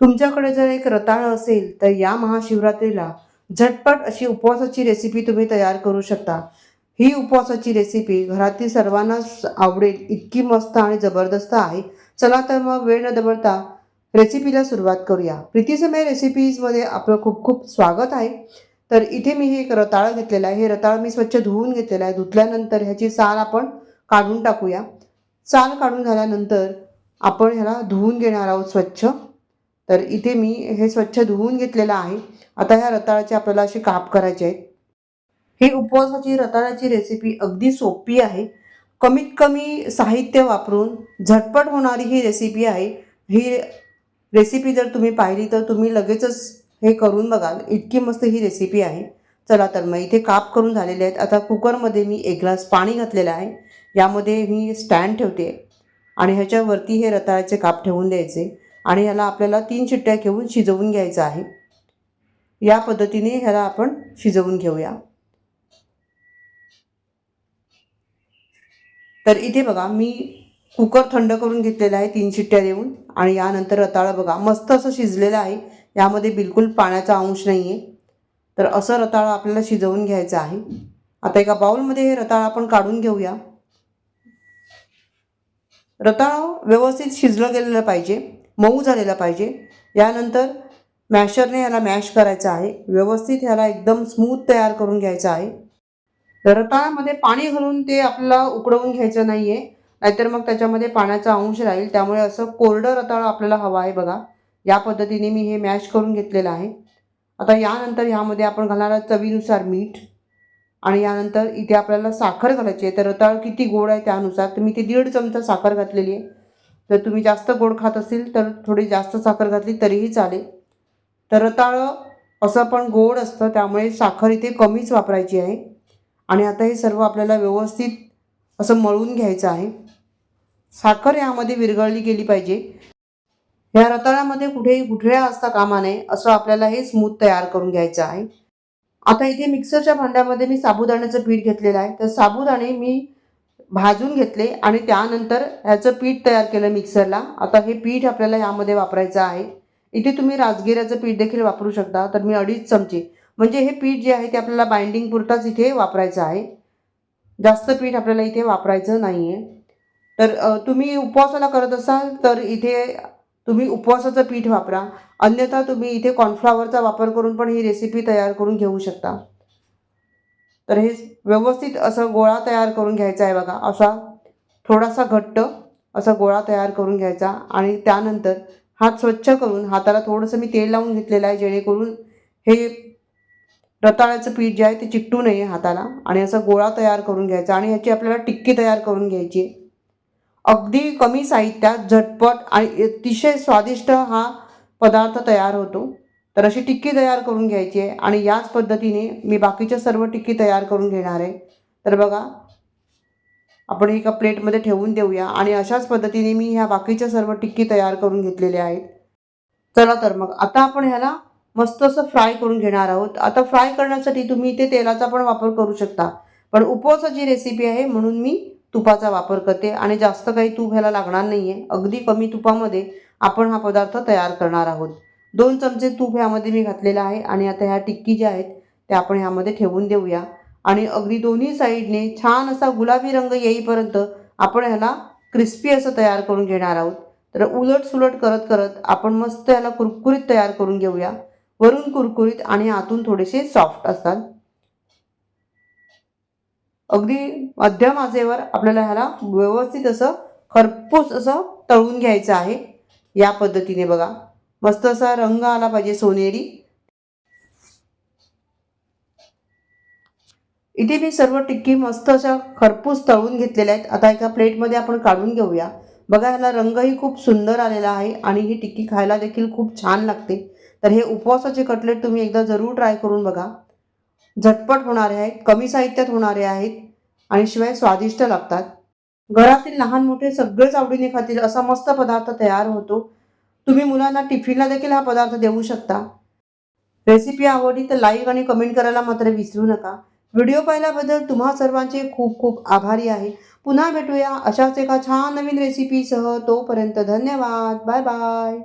तुमच्याकडे जर एक रताळ असेल तर या महाशिवरात्रीला झटपट अशी उपवासाची रेसिपी तुम्ही तयार करू शकता. ही उपवासाची रेसिपी घरातील सर्वांनाच आवडेल इतकी मस्त आणि जबरदस्त आहे. चला तर मग वेळ न दबडता रेसिपीला सुरुवात करूया. प्रीतीसमय रेसिपीजमध्ये आपलं खूप खूप स्वागत आहे. तर इथे मी हे एक रताळं घेतलेलं आहे. हे रताळ मी स्वच्छ धुवून घेतलेलं आहे. धुतल्यानंतर ह्याची साल आपण काढून टाकूया. साल काढून झाल्यानंतर आपण ह्याला धुवून घेणार आहोत स्वच्छ. तर इथे मी हे स्वच्छ धुवून घेतलेलं आहे. आता ह्या रताळाचे आपल्याला असे काप करायचे आहेत ही उपवासाची रताळाची रेसिपी अगदी सोपी आहे. कमीत कमी साहित्य वापरून झटपट होणारी ही रेसिपी आहे. ही रेसिपी जर तुम्ही पाहिली तर तुम्ही लगेचच हे करून बघाल. इतकी मस्त ही रेसिपी आहे. चला तर मग इथे काप करून झालेले आहेत. आता कुकरमध्ये मी एक ग्लास पाणी घातलेलं आहे. यामध्ये मी स्टँड ठेवते. आणि ह्याच्यावरती हे रताळ्याचे काप ठेवून द्यायचे. आणि ह्याला आपल्याला तीन चिट्ट्या घेऊन शिजवून घ्यायचं आहे. या पद्धतीने ह्याला आपण शिजवून घेऊया. तर इथे बघा मी कुकर थंड करून घेतलेला आहे तीन शिट्ट्या देऊन. आणि यानंतर रताळं बघा मस्त असं शिजलेलं आहे. यामध्ये बिलकुल पाण्याचा अंश नाही आहे तर असं रताळं आपल्याला शिजवून घ्यायचं आहे. आता एका बाउलमध्ये हे रताळं आपण काढून घेऊया. रताळं व्यवस्थित शिजलं गेलेलं पाहिजे. मऊ झालेला पाहिजे. यानंतर मॅशरने ह्याला मॅश करायचं आहे. व्यवस्थित ह्याला एकदम स्मूथ तयार करून घ्यायचं आहे. रताळामध्ये पाणी घालून ते आपल्याला उकडवून घ्यायचं नाही आहे नाहीतर मग त्याच्यामध्ये पाण्याचा अंश राहील. त्यामुळे असं कोरडं रताळ आपल्याला हवं आहे बघा. या पद्धतीने मी हे मॅश करून घेतलेलं आहे. आता यानंतर ह्यामध्ये आपण घालणार चवीनुसार मीठ. आणि यानंतर इथे आपल्याला साखर घालायची आहे. तर रताळ किती गोड आहे त्यानुसार. तर मी ते दीड चमचा साखर घातलेली आहे. जर तुम्ही जास्त गोड खात असेल तर थोडी जास्त साखर घातली तरीही चालेल. तर रताळं असं पण गोड असतं त्यामुळे साखर इथे कमीच वापरायची आहे. आणि आता हे सर्व आपल्याला व्यवस्थित असं मळून घ्यायचं आहे. साखर यामध्ये विरघळली गेली पाहिजे. ह्या रताळ्यामध्ये कुठेही गुठळ्या असता कामा नये असं आपल्याला हे स्मूथ तयार करून घ्यायचं आहे. आता इथे मिक्सरच्या भांड्यामध्ये मी साबुदाण्याचं पीठ घेतलेलं आहे. तर साबुदाणे मी भाजून घेतले आणि त्यानंतर ह्याचं पीठ तयार केलं मिक्सरला. आता हे पीठ आपल्याला यामध्ये वापरायचं आहे. इथे तुम्ही राजगिऱ्याचं पीठ देखील वापरू शकता. तर मी अडीच चमचे. म्हणजे हे पीठ जे आहे ते आपल्याला बाइंडिंग पुरताच इथे वापरायचं आहे. जास्त पीठ आपल्याला इथे वापरायचं नाही आहे तर तुम्ही उपवासाला करत असाल तर इथे तुम्ही उपवासाचं पीठ वापरा. अन्यथा तुम्ही इथे कॉर्नफ्लॉवरचा वापर करून पण ही रेसिपी तयार करून घेऊ शकता. तर हे व्यवस्थित असं गोळा तयार करून घ्यायचा आहे बघा. असा थोडासा घट्ट असा गोळा तयार करून घ्यायचा आणि त्यानंतर हात स्वच्छ करून हाताला थोडंसं मी तेल लावून घेतलेलं आहे जेणेकरून हे रताळ्याचं पीठ जे आहे ते चिकटू नये हाताला आणि असा गोळा तयार करून घ्यायचा आणि ह्याची आपल्याला टिक्की तयार करून घ्यायची अगदी कमी साहित्यात झटपट आणि अतिशय स्वादिष्ट हा पदार्थ तयार होतो. तर अशी टिक्की तयार करून घ्यायची आहे. आणि याच पद्धतीने मी बाकीच्या सर्व टिक्की तयार करून घेणार आहे. तर बघा आपण एका प्लेटमध्ये ठेवून देऊया. आणि अशाच पद्धतीने मी ह्या बाकीच्या सर्व टिक्की तयार करून घेतलेल्या आहेत. चला तर मग आता आपण ह्याला मस्त असं फ्राय करून घेणार आहोत. आता फ्राय करण्यासाठी तुम्ही इथे तेलाचा पण वापर करू शकता. पण उपवासाची रेसिपी आहे म्हणून मी तुपाचा वापर करते. आणि जास्त काही तूप ह्याला लागणार नाही आहे अगदी कमी तुपामध्ये आपण हा पदार्थ तयार करणार आहोत. दोन चमचे तूप ह्यामध्ये मी घातलेलं आहे आणि आता ह्या टिक्की ज्या आहेत त्या आपण ह्यामध्ये ठेवून देऊया. आणि अगदी दोन्ही साईडने छान असा गुलाबी रंग येईपर्यंत आपण ह्याला क्रिस्पी असं तयार करून घेणार आहोत. तर उलट सुलट करत करत आपण मस्त ह्याला कुरकुरीत तयार करून घेऊया. वरून कुरकुरीत आणि आतून थोडेसे सॉफ्ट असतात अगदी मध्यम आजेवर आपल्याला ह्याला व्यवस्थित असं खरपूस असं तळून घ्यायचं आहे. या पद्धतीने बघा. मस्त असा रंग आला पाहिजे सोनेरी. इथे मी सर्व टिक्की मस्त अशा खरपूस तळून घेतलेल्या आहेत. आता एका प्लेटमध्ये आपण काढून घेऊया. बघा ह्याला रंगही खूप सुंदर आलेला आहे आणि ही टिक्की खायला देखील खूप छान लागते. तर हे उपवासाचे कटलेट तुम्ही एकदा जरूर ट्राय करून बघा. झटपट होणारे आहेत कमी साहित्यात होणारे आहेत आणि शिवाय स्वादिष्ट लागतात. घरातील लहान मोठे सगळेच आवडीने खातील असा मस्त पदार्थ तयार होतो. तुम्ही मुलांना टिफिनला देखील हा पदार्थ देऊ शकता. रेसिपी आवडली तर लाईक आणि कमेंट करायला मात्र विसरू नका. व्हिडिओ पाहिल्याबद्दल तुम्हा सर्वांचे खूप खूप आभारी आहे. पुन्हा भेटूया अशाच एका छान नवीन रेसिपीसह तोपर्यंत धन्यवाद. Bye bye